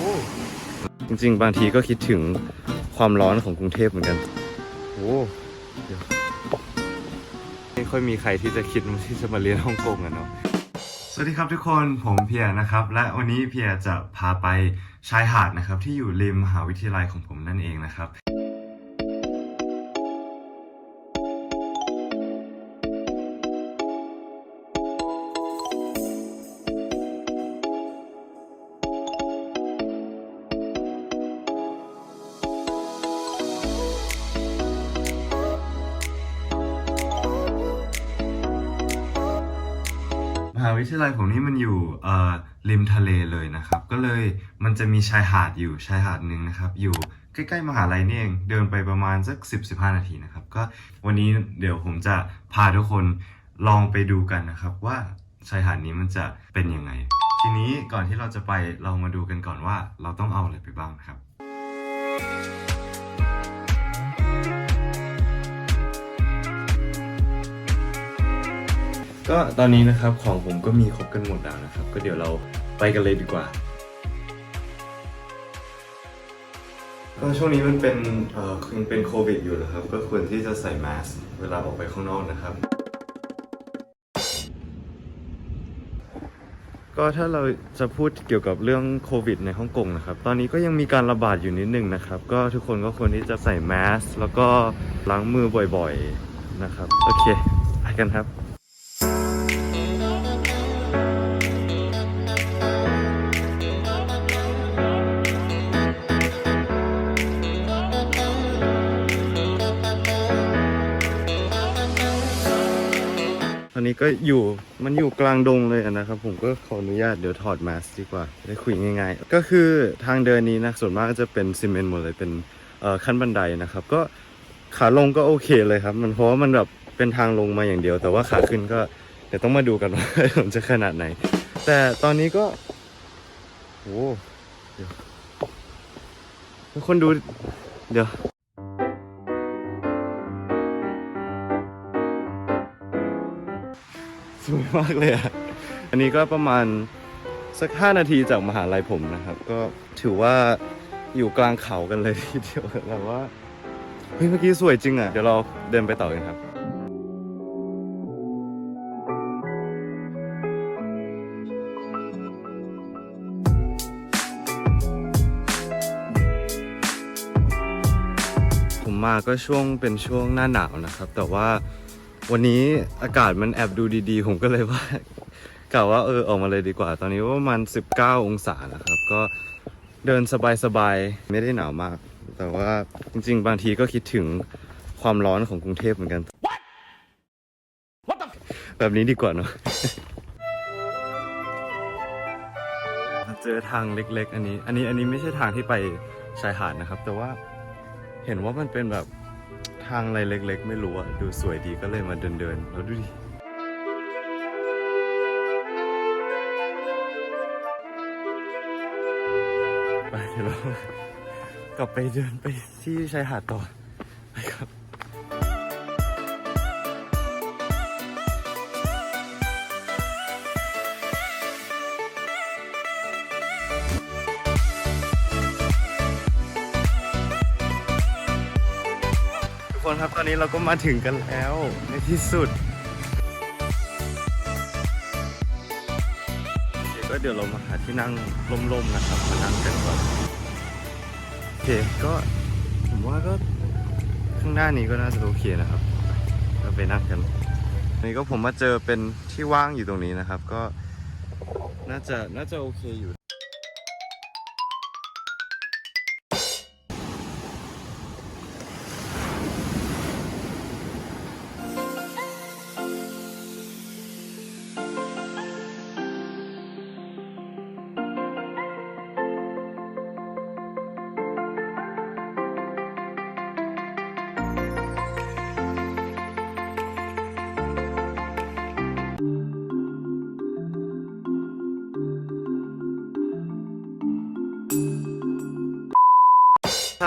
อ้จริงๆ บางทีก็คิดถึงความร้อนของกรุงเทพเหมือนกัน โอ้เดี๋ยวไม่ค่อยมีใครที่จะคิดที่จะมาเรียนฮ่องกงอะเนาะ สวัสดีครับทุกคนผมเพียร์นะครับ และวันนี้เพียร์จะพาไปชายหาดนะครับ ที่อยู่ริมมหาวิทยาลัยของผมนั่นเองนะครับาวิทยาลัยผมนี่มันอยู่เอ่อริมทะเลเลยนะครับ ก็เลยมันจะมีชายหาดอยู่ชายหาดหนึ่งนะครับ อยู่ใกล้ๆมหาลัยนี่เองเดินไปประมาณสัก 10-15 นาทีนะครับ ก็วันนี้เดี๋ยวผมจะพาทุกคนลองไปดูกันนะครับ ว่าชายหาดนี้มันจะเป็นยังไง ทีนี้ก่อนที่เราจะไปเรามาดูกันก่อนว่าเราต้องเอาอะไรไปบ้างนะครับ ก็ตอนนี้นะครับของผมก็มีครบกันหมดแล้วนะครับ ก็เดี๋ยวเราไปกันเลยดีกว่าก็ช่วงนี้มันเป็นเอ่อยังเป็นโควิดอยู่นะครับ ก็ควรที่จะใส่แมสเวลาออกไปข้างนอกนะครับ ก็ถ้าเราจะพูดเกี่ยวกับเรื่องโควิดในฮ่องกงนะครับ ตอนนี้ก็ยังมีการระบาดอยู่นิดนึงนะครับ ก็ทุกคนก็ควรที่จะใส่แมสแล้วก็ล้างมือบ่อยๆนะครับ โอเคไปกันครับ อนนี้ก็อยู่มันอยู่กลางดงเลยนะครับ ผมก็ขออนุญาตเดี๋ยวถอดมาสดีกว่าได้คุยง่ายๆ ก็คือทางเดินนี้นะส่วนมากก็จะเป็นซีเมนต์หมดเลยเป็นเอ่อขั้นบันไดนะครับ ก็ขาลงก็โอเคเลยครับ มันเพราะว่ามันแบบเป็นทางลงมาอย่างเดียว แต่ว่าขาขึ้นก็เดี๋ยวต้องมาดูกันว่ามันจะขนาดไหน แต่ตอนนี้ก็โอ้เดี๋ยวคนดูเดี๋ยว สวยมากเลยอะอันนี้ก็ประมาณสัก 5 นาทีจากมหาลัยผมนะครับ ก็ถือว่าอยู่กลางเขากันเลยทีเดียวแต่ว่าเฮ้ยเมื่อกี้สวยจริงอะเดี๋ยวเราเดินไปต่อกันครับผมมาก็ช่วงเป็นช่วงหน้าหนาวนะครับ แต่ว่า วันนี้อากาศมันแอบดูดีๆ ผมก็เลยว่ากะว่าเออออกมาเลยดีกว่า ตอนนี้ว่าประมาณ 19 องศานะครับ ก็เดินสบายๆ ไม่ได้หนาวมาก แต่ว่าจริง ๆ บางทีก็คิดถึงความร้อนของกรุงเทพเหมือนกันแบบนี้ดีกว่าเนอะเจอทางเล็ก ๆ อันนี้ อันนี้อันนี้ไม่ใช่ทางที่ไปชายหาดนะครับ แต่ว่าเห็นว่ามันเป็นแบบ ทางอะไรเล็กๆ ไม่รู้อะดูสวยดีก็เลยมาเดินๆ แล้วดูดิไปเดี๋ยวเรากลับไปเดินไปที่ชายหาดต่อไปครับ คนครับ ตอนนี้เราก็มาถึงกันแล้วในที่สุดเดี๋ยวก็เดี๋ยวเรามาหาที่นั่งร่มๆนะครับมานั่งกันก่อนโอเคก็ผมว่าก็ข้างหน้านี้ก็น่าจะโอเคนะครับเราไปนั่งกันนนี้ก็ผมมาเจอเป็นที่ว่างอยู่ตรงนี้นะครับ ก็น่าจะน่าจะโอเคอยู่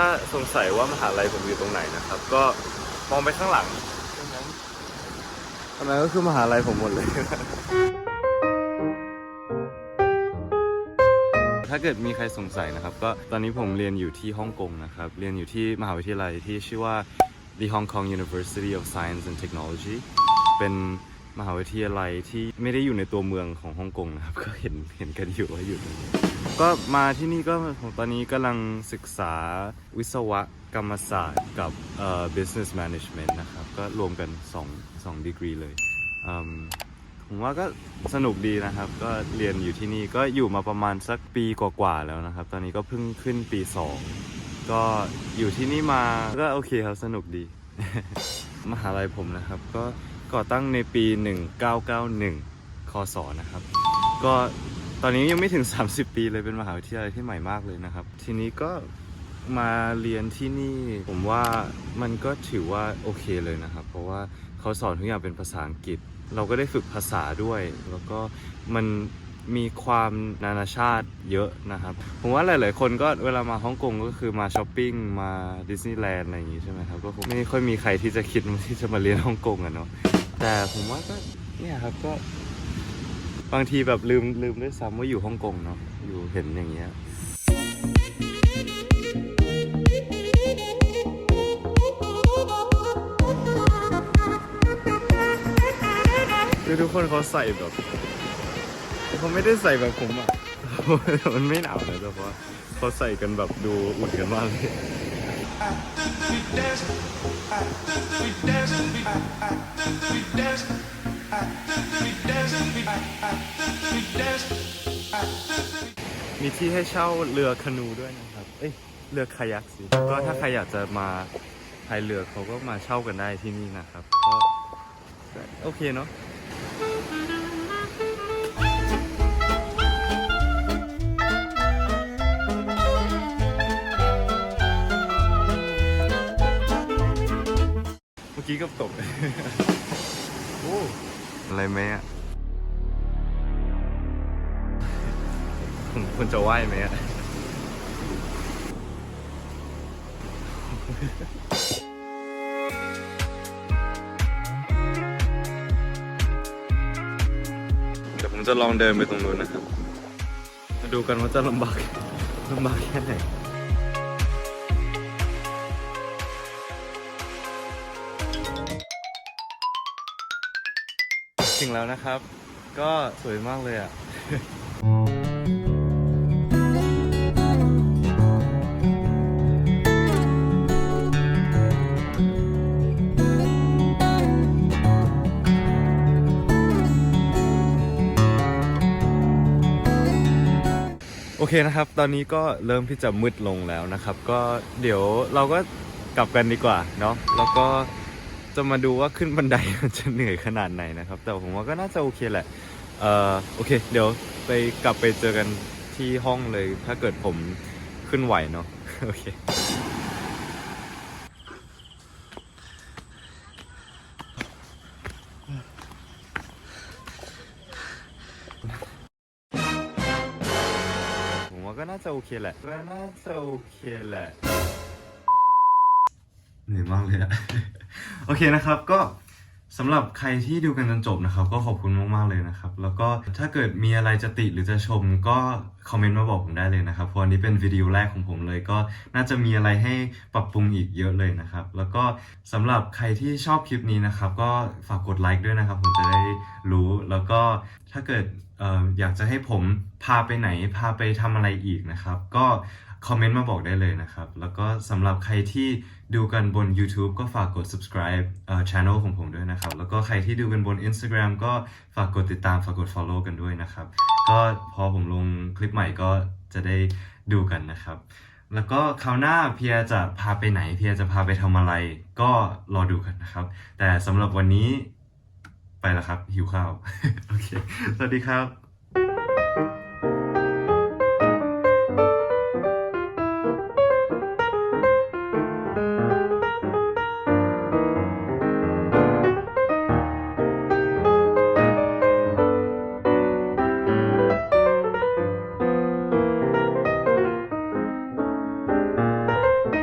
ถ้าสงสัยว่ามหาลัยผมอยู่ตรงไหนนะครับ ก็มองไปข้างหลังตรงนั้นก็คือมหาลัยผมหมดเลยถ้าถ้าเกิดมีใครสงสัยนะครับ ก็ตอนนี้ผมเรียนอยู่ที่ฮ่องกงนะครับ เรียนอยู่ที่มหาวิทยาลัยที่ชื่อว่า The Hong Kong University of Science and Technology เป็น มหาวิทยาลัยที่ไม่ได้อยู่ในตัวเมืองของฮ่องกงนะครับ ก็เห็นเห็นกันอยู่ว่าอยู่ตรงนี้ก็มาที่นี่ก็ผมตอนนี้กำลังศึกษาวิศวกรรมศาสตร์กับเอ่อ business management นะครับ ก็รวมกัน2 2ดีกรีเลยอืมผมว่าก็สนุกดีนะครับ ก็เรียนอยู่ที่นี่ก็อยู่มาประมาณสักปีกว่าๆแล้วนะครับ ตอนนี้ก็เพิ่งขึ้นปี 2 ก็อยู่ที่นี่มาก็โอเคครับ สนุกดี มหาลัยผมนะครับก็ ก่อตั้งในปี 1991 คศนะครับ ก็ตอนนี้ยังไม่ถึง 30 ปีเลยเป็นมหาวิทยาลัยที่ใหม่มากเลยนะครับ ทีนี้ก็มาเรียนที่นี่ผมว่ามันก็ถือว่าโอเคเลยนะครับ เพราะว่าเขาสอนทุกอย่างเป็นภาษาอังกฤษ เราก็ได้ฝึกภาษาด้วย แล้วก็มัน มีความนานาชาติเยอะนะครับ ผมว่าหลาย ๆ คนก็เวลามาฮ่องกงก็คือมาช้อปปิ้งมาดิสนีย์แลนด์อะไรอย่างงี้ใช่ไหมครับ ก็คงไม่ค่อยมีใครที่จะคิดที่จะมาเรียนฮ่องกงอะเนาะแต่ผมว่าก็เนี่ยครับก็ บางทีแบบลืมลืมด้วยซ้ำว่าอยู่ฮ่องกงเนาะอยู่เห็นอย่างเงี้ยคือทุกคนเขาใส่แบบ เขาไม่ได้ใส่แบบผมอะ มันไม่หนาวนะแต่ว่าเขาใส่กันแบบดูอุ่นกันมากเลยมีที่ให้เช่าเรือคานูด้วยนะครับ เอ้ย เรือคายักสิ ก็ถ้าใครอยากจะมาพายเรือเขาก็มาเช่ากันได้ที่นี่นะครับ ก็โอเคเนาะ อกี้ก็ตกโอ้อะไรไหมอะคุณคุณจะไหวไหมอะเดี๋ยวผมจะลองเดินไปตรงนู้นนะครับ มาดูกันว่าจะลำบากลำบากแค่ไหน ถึงแล้วนะครับ ก็สวยมากเลยอะโอเคนะครับ ตอนนี้ก็เริ่มที่จะมืดลงแล้วนะครับ ก็เดี๋ยวเราก็กลับกันดีกว่าเนาะแล้วก็ จะมาดูว่าขึ้นบันไดมันจะเหนื่อยขนาดไหนนะครับ แต่ผมว่าก็น่าจะโอเคแหละเอ่อโอเค เดี๋ยวไปกลับไปเจอกันที่ห้องเลย ถ้าเกิดผมขึ้นไหวเนาะโอเคผมว่าก็น่าจะโอเคแหละก็น่าจะโอเคแหละ เหนื่อยมากเลยอะ โอเคนะครับก็สำหรับใครที่ดูกันจนจบนะครับ ก็ขอบคุณมากๆเลยนะครับ แล้วก็ถ้าเกิดมีอะไรจะติหรือจะชมก็คอมเมนต์มาบอกผมได้เลยนะครับเพราะอันนี้เป็นวิดีโอแรกของผมเลยก็น่าจะมีอะไรให้ปรับปรุงอีกเยอะเลยนะครับ แล้วก็สำหรับใครที่ชอบคลิปนี้นะครับ ก็ฝากกดไลค์ด้วยนะครับ ผมจะได้รู้แล้วก็ถ้าเกิดเอ่ออยากจะให้ผมพาไปไหนพาไปทำอะไรอีกนะครับ ก็ คอมเมนต์มาบอกได้เลยนะครับ แล้วก็สำหรับใครที่ดูกันบน YouTube ก็ฝากกด subscribe เอ่อ channel ของผมด้วยนะครับ แล้วก็ใครที่ดูกันบน Instagram ก็ฝากกดติดตาม ฝากกด follow กันด้วยนะครับ ก็พอผมลงคลิปใหม่ก็จะได้ดูกันนะครับ แล้วก็คราวหน้าเพียจะพาไปไหน เพียจะพาไปทำอะไร ก็รอดูกันนะครับ แต่สำหรับวันนี้ไปแล้วครับ หิวข้าว โอเค สวัสดีครับ